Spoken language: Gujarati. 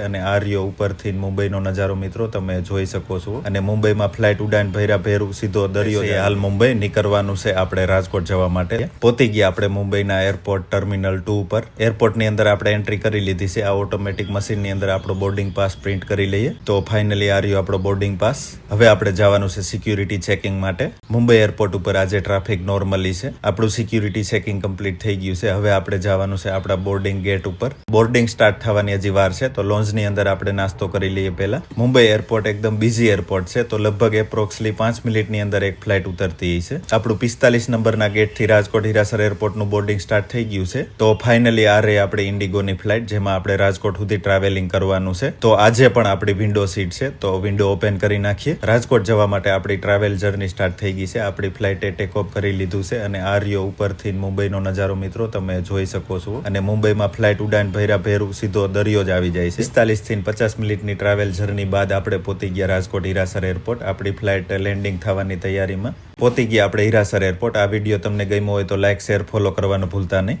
અને આર્યો ઉપરથી મુંબઈનો નજારો મિત્રો તમે જોઈ શકો છો. અને મુંબઈમાં ફ્લાઇટ ઉડાન ભૈરા ભેરું સીધો દરિયો છે. હાલ મુંબઈ નીકળવાનું છે આપણે રાજકોટ જવા માટે. પોતી ગયા આપણે મુંબઈના એરપોર્ટ ટર્મિનલ ટુ ઉપર. એરપોર્ટની અંદર આપણે એન્ટ્રી કરી લીધી છે. આ ઓટોમેટિક મશીનની અંદર આપણો બોર્ડિંગ પાસ પ્રિન્ટ કરી લઈએ. તો ફાઇનલી આર્યો આપણો બોર્ડિંગ પાસ. હવે આપણે જવાનું છે સિક્યુરિટી ચેકિંગ માટે. મુંબઈ એરપોર્ટ ઉપર આજે ટ્રાફિક નોર્મલી છે. આપણું સિક્યુરિટી ચેકિંગ કમ્પ્લીટ થઈ ગયું છે. હવે આપણે જવાનું છે આપણા બોર્ડિંગ ગેટ ઉપર. બોર્ડિંગ સ્ટાર્ટ થવાની હજી વાર છે. તો લોન્જની અંદર આપણે નાસ્તો કરી લઈએ પહેલાં. મુંબઈ એરપોર્ટ એકદમ બિઝી એરપોર્ટ છે, તો લગભગ એપ્રોક્સલી પાંચ મિનિટની અંદર એક ફ્લાઇટ ઉતરતી છે આપણું પિસ્તાલીસ નંબરના ગેટથી રાજકોટ હિરાસર એરપોર્ટનું બોર્ડિંગ સ્ટાર્ટ થઈ ગયું છે. તો ફાઇનલી આ રહી આપણી ઇન્ડિગોની ફ્લાઇટ જેમાં આપણે રાજકોટ સુધી ટ્રાવેલિંગ કરવાનું છે. તો આજે પણ આપણી વિન્ડો સીટ છે, તો વિન્ડો ઓપન કરી નાખીએ. રાજકોટ જવા માટે આપણી ટ્રાવેલ જર્ની સ્ટાર્ટ થઈ ગઈ છે. આપણી ફ્લાઇટે ટેક ઓફ કરી લીધું છે અને આર્યો ઉપરથી મુંબઈનો નજારો મિત્રો તમે જોઈ શકો છો. અને મુંબઈમાં ફ્લાઇટ ઉડાન ભૈરા ભેરું સીધો દરિયો જ આવી જાય છે. પિસ્તાલીસથી પચાસ મિનિટની ટ્રાવેલ જર્ની બાદ આપણે પહોંચી ગયા રાજકોટ હિરાસર એરપોર્ટ આપણી ફ્લાઇટ લેન્ડિંગ થવાની તૈયારીમાં પહોંચી ગયા આપણે હિરાસર એરપોર્ટ આ વીડિયો તમને ગમ્યો હોય તો લાઇક શેર ફોલો કરવાનું ભૂલતા નહીં.